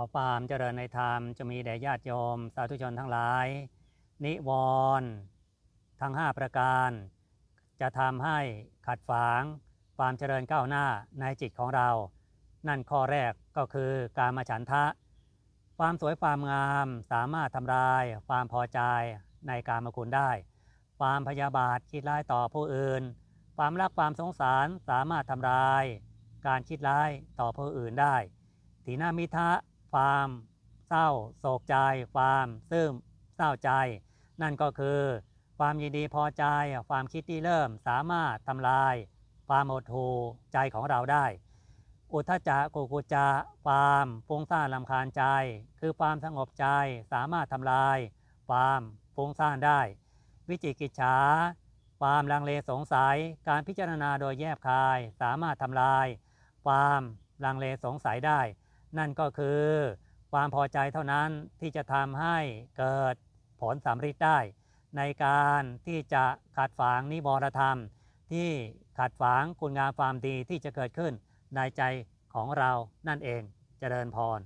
อความเจริญในธรรมจะมีแด่ญาติโยม สาธุชนทั้งหลาย นิวรณ์ทั้ง 5 ประการ จะทำให้ขัดฝางความเจริญก้าวหน้าในจิตของเรา นั่นข้อแรกก็คือการมาฉันทะ ความสวยความงามสามารถทำลายความพอใจในการมคุณได้ ความพยาบาทคิดร้ายต่อผู้อื่น ความรักความสงสารสามารถทำลาย การคิดร้ายต่อผู้อื่นได้ทีนามิทะ ความ เศร้าโศกใจ ความซึมเศร้าใจ นั่นก็คือ ความยินดีพอใจ ความคิดที่เริ่มสามารถทำลาย ความโอดหูใจของเราได้ อุทจักกุกุจจะความฟุ้งซ่านลำคาญใจ คือความสงบใจสามารถทำลาย ความฟุ้งซ่านได้ วิจิกิจฉาความลังเลสงสัยการพิจารณาโดยแยบคาย สามารถทำลาย ความลังเลสงสัยได้ นั่นก็คือความพอใจเท่านั้นที่จะทำให้เกิดผลสำเร็จได้ ในการที่จะขัดฝังนิวรธรรม ที่ขัดฝังคุณงามความดีที่จะเกิดขึ้นในใจของเรานั่นเองจเจริญพร